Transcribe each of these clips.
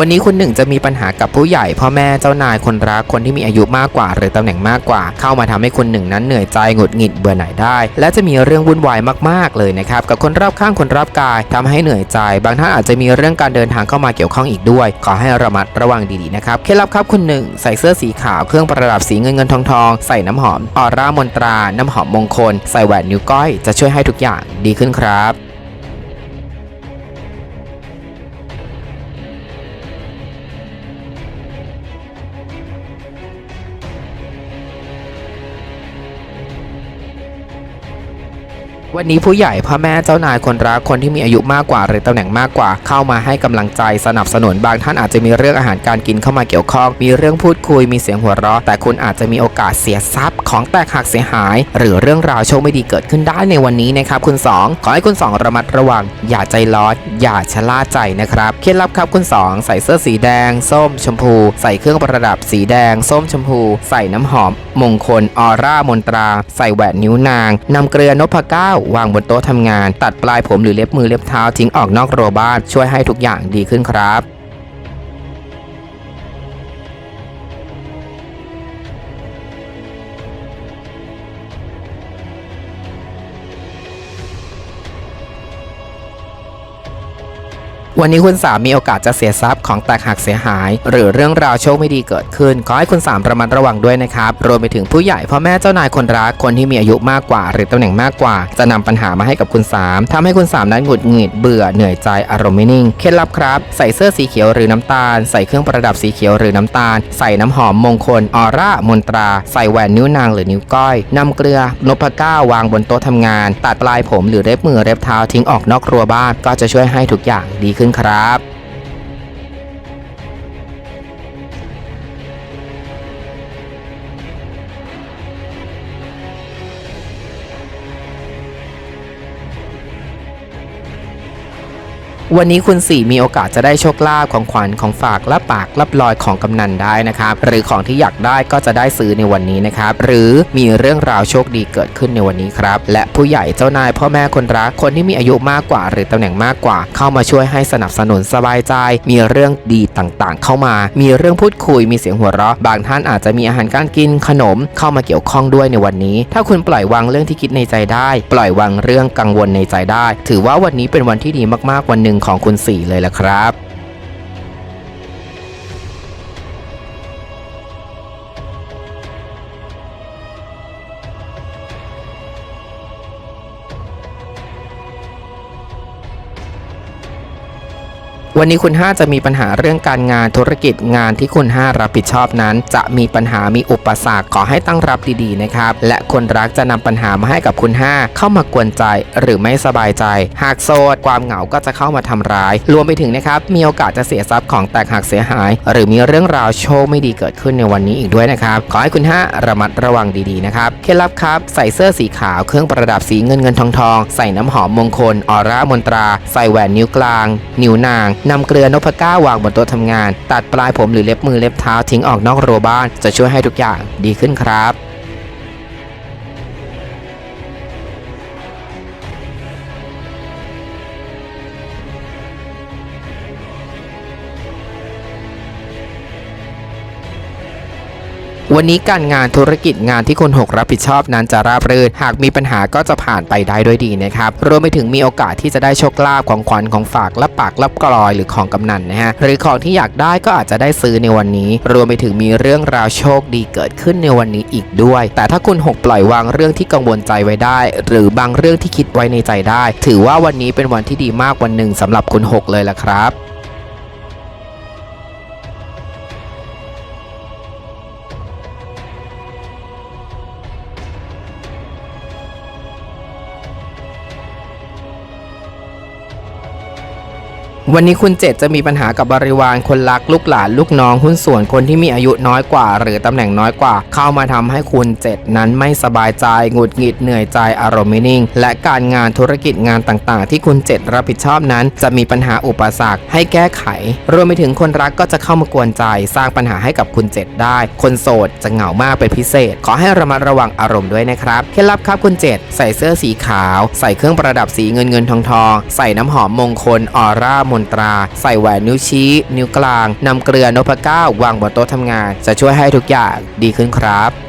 วันนี้คุณหนึ่งจะมีปัญหากับผู้ใหญ่พ่อแม่เจ้านายคนรักคนที่มีอายุมากกว่า หรือตำแหน่งมากกว่า เข้ามาทำให้คุณหนึ่งนั้นเหนื่อยใจหงุดหงิดเบื่อหน่ายได้ และจะมีเรื่องวุ่นวายมากๆเลยนะครับกับคนรอบข้างคนรอบกายทำให้เหนื่อยใจ บางท่านอาจจะมีเรื่องการเดินทางเข้ามาเกี่ยวข้องอีกด้วย ขอให้ระมัดระวังดีๆนะครับเคล็ดลับครับคุณหนึ่งใส่เสื้อสีขาวเครื่องประดับสีเงินเงินทองทองใส่น้ำหอมออร่ามนตรา น้ำหอมมงคล ใส่แหวนนิ้วก้อยจะช่วยให้ทุกอย่างดีขึ้นครับ วันนี้ผู้ใหญ่พ่อแม่เจ้านายคนรักคนที่มีอายุมากกว่า หรือตำแหน่งมากกว่า เข้ามาให้กำลังใจสนับสนุนบางท่านอาจจะมีเรื่องอาหารการกินเข้ามาเกี่ยวข้อง มีเรื่องพูดคุยมีเสียงหัวเราะ แต่คุณอาจจะมีโอกาสเสียทรัพย์ของแตกหักเสียหาย หรือเรื่องราวโชคไม่ดีเกิดขึ้นได้ในวันนี้นะครับคุณสองขอให้คุณสองระมัดระวัง อย่าใจร้อนอย่าชะล่าใจนะครับเคล็ดลับครับคุณสองใส่เสื้อสีแดง ส้มชมพู ใส่เครื่องประดับสีแดง ส้มชมพู ใส่น้ำหอม มงคลออร่ามนตรา ใส่แหวนนิ้วนางนำเกลือนพเก้าวางบนโต๊ะทำงาน ตัดปลายผมหรือเล็บมือเล็บเท้าทิ้งออกนอกรัวบ้านช่วยให้ทุกอย่างดีขึ้นครับ วันนี้คุณสามมีโอกาสจะเสียทรัพย์ของแตกหักเสียหาย หรือเรื่องราวโชคไม่ดีเกิดขึ้น ขอให้คุณสามระมัดระวังด้วยนะครับ รวมไปถึงผู้ใหญ่พ่อแม่เจ้านายคนรักคนที่มีอายุมากกว่า หรือตำแหน่งมากกว่า จะนำปัญหามาให้กับคุณสามทำให้คุณสามนั้นหงุดหงิดเบื่อเหนื่อยใจอารมณ์ไม่นิ่ง เคล็ดลับครับ ใส่เสื้อสีเขียวหรือน้ำตาล ใส่เครื่องประดับสีเขียวหรือน้ำตาล ใส่น้ำหอมมงคลออร่ามนตรา ใส่แหวนนิ้วนางหรือนิ้วก้อยนำเกลือนพก้าวางบนโต๊ะทำงาน ตัดปลายผมหรือเล็บมือเล็บเท้าทิ้งออกนอกครัวบ้านก็จะช่วยให้ทุกอย่างดีขึ้นครับ วันนี้คุณสี่มีโอกาสจะได้โชคลาภของขวัญของฝากและปากรับลอยของกำนันได้นะครับ หรือของที่อยากได้ก็จะได้ซื้อในวันนี้นะครับ หรือมีเรื่องราวโชคดีเกิดขึ้นในวันนี้ครับ และผู้ใหญ่เจ้านายพ่อแม่คนรักคนที่มีอายุมากกว่า หรือตำแหน่งมากกว่า เข้ามาช่วยให้สนับสนุนสบายใจ มีเรื่องดีต่างๆ เข้ามา มีเรื่องพูดคุยมีเสียงหัวเราะ บางท่านอาจจะมีอาหารการกินขนมเข้ามาเกี่ยวข้องด้วยในวันนี้ ถ้าคุณปล่อยวางเรื่องที่คิดในใจได้ ปล่อยวางเรื่องกังวลในใจได้ ถือว่าวันนี้เป็นวันที่ดีมากๆวันหนึ่งของคุณสี่เลยละครับ วันนี้คุณ 5 จะมีปัญหาเรื่องการงานธุรกิจงานที่คุณ 5 รับผิดชอบนั้น จะมีปัญหามีอุปสรรคขอให้ตั้งรับดีๆนะครับ และคนรักจะนำปัญหามาให้กับคุณ 5 เข้ามากวนใจหรือไม่สบายใจ หากโสดความเหงาก็จะเข้ามาทำร้าย รวมไปถึงนะครับ มีโอกาสจะเสียทรัพย์ของแตกหักเสียหาย หรือมีเรื่องราวโชคไม่ดีเกิดขึ้นในวันนี้อีกด้วยนะครับ ขอให้คุณ 5 ระมัดระวังดีๆนะครับเคล็ดลับครับใส่เสื้อสีขาวเครื่องประดับสีเงินเงินทองทองใส่น้ำหอมมงคลออร่ามนตรา ใส่แหวนนิ้วกลาง นิ้วนางนำเกลือนพก้าวางบนโต๊ะทำงาน ตัดปลายผมหรือเล็บมือเล็บเท้าทิ้งออกนอกรั้วบ้าน จะช่วยให้ทุกอย่างดีขึ้นครับ วันนี้การงานธุรกิจงานที่คุณหกรับผิดชอบนั้นจะราบรื่นหากมีปัญหาก็จะผ่านไปได้ด้วยดีนะครับรวมไปถึงมีโอกาสที่จะได้โชคลาภของขวัญของฝากรับปากรับกลอยหรือของกำนันนะฮะหรือของที่อยากได้ก็อาจจะได้ซื้อในวันนี้ รวมไปถึงมีเรื่องราวโชคดีเกิดขึ้นในวันนี้อีกด้วย แต่ถ้าคุณหกปล่อยวางเรื่องที่กังวลใจไว้ได้ หรือบางเรื่องที่คิดไว้ในใจได้ ถือว่าวันนี้เป็นวันที่ดีมากวันหนึ่งสำหรับคุณหกเลยละครับ วันนี้คุณเจ็ดจะมีปัญหากับบริวารคนรักลูกหลานลูกน้องหุ้นส่วนคนที่มีอายุน้อยกว่า หรือตำแหน่งน้อยกว่า เข้ามาทำให้คุณเจ็ดนั้นไม่สบายใจหงุดหงิดเหนื่อยใจอารมณ์ไม่นิ่ง และการงานธุรกิจงานต่างๆ ที่คุณเจ็ดรับผิดชอบนั้น จะมีปัญหาอุปสรรคให้แก้ไข รวมไปถึงคนรักก็จะเข้ามากวนใจสร้างปัญหาให้กับคุณเจ็ดได้ คนโสดจะเหงามากเป็นพิเศษ ขอให้ระมัดระวังอารมณ์ด้วยนะครับเคล็ดลับครับคุณเจ็ดใส่เสื้อสีขาว ใส่เครื่องประดับสีเงินเงินทองทองใส่น้ำหอมมงคลออร่ามนตรา ใส่แหวนนิ้วชี้ นิ้วกลางนำเกลือนพเก้าวางบนโต๊ะทำงาน จะช่วยให้ทุกอย่างดีขึ้นครับ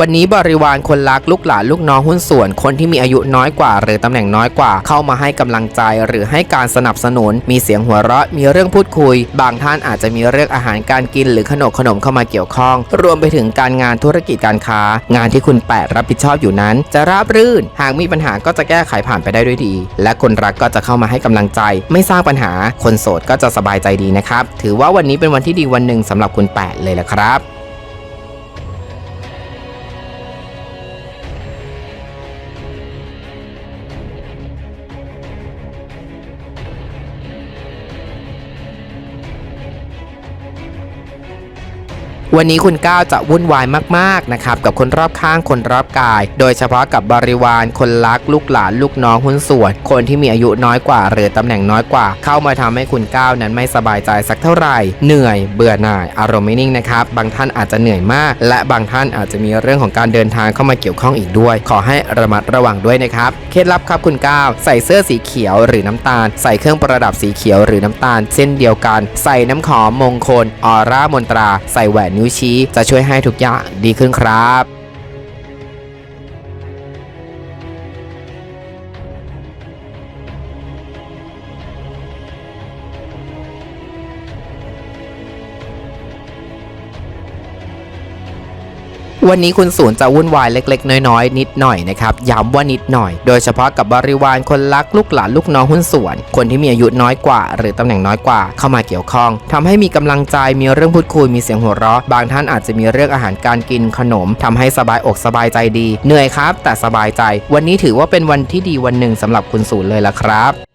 วันนี้บริวารคนรักลูกหลานลูกน้องหุ้นส่วน คนที่มีอายุน้อยกว่า หรือตำแหน่งน้อยกว่า เข้ามาให้กำลังใจหรือให้การสนับสนุน มีเสียงหัวเราะ มีเรื่องพูดคุย บางท่านอาจจะมีเรื่องอาหารการกิน หรือขนมขนมเข้ามาเกี่ยวข้อง รวมไปถึงการงานธุรกิจการค้า งานที่คุณแปดรับผิดชอบอยู่นั้น จะราบรื่น หากมีปัญหาก็จะแก้ไขผ่านไปได้ด้วยดี และคนรักก็จะเข้ามาให้กำลังใจ ไม่สร้างปัญหา คนโสดก็จะสบายใจดีนะครับถือว่าวันนี้เป็นวันที่ดีวันหนึ่งสำหรับคุณแปดเลยละครับ วันนี้คุณก้าวจะวุ่นวายมากๆนะครับกับคนรอบข้างคนรอบกาย โดยเฉพาะกับบริวารคนรักลูกหลานลูกน้องหุ้นส่วน คนที่มีอายุน้อยกว่า หรือตำแหน่งน้อยกว่า เข้ามาทำให้คุณก้าวนั้นไม่สบายใจสักเท่าไหร่ เหนื่อยเบื่อหน่าย อารมณ์ไม่นิ่งนะครับบางท่านอาจจะเหนื่อยมาก และบางท่านอาจจะมีเรื่องของการเดินทางเข้ามาเกี่ยวข้องอีกด้วย ขอให้ระมัดระวังด้วยนะครับเคล็ดลับครับคุณก้าวใส่เสื้อสีเขียวหรือน้ำตาล ใส่เครื่องประดับสีเขียวหรือน้ำตาล เช่นเดียวกัน ใส่น้ำหอมมงคลออร่ามนตรา ใส่แหวนนิ้ววิชี้ จะช่วยให้ทุกอย่างดีขึ้นครับ วันนี้คุณศูนย์จะวุ่นวายเล็ก ๆ น้อยๆนิดหน่อยนะครับย้ำว่านิดหน่อย โดยเฉพาะกับบริวารคนรักลูกหลานลูกน้องหุ้นส่วน คนที่มีอายุน้อยกว่า หรือตำแหน่งน้อยกว่าเข้ามาเกี่ยวข้องทำให้มีกำลังใจมีเรื่องพูดคุยมีเสียงหัวเราะ บางท่านอาจจะมีเรื่องอาหารการกินขนมทำให้สบายอกสบายใจดี เหนื่อยครับ แต่สบายใจ วันนี้ถือว่าเป็นวันที่ดีวันหนึ่งสำหรับคุณศูนย์เลยละครับ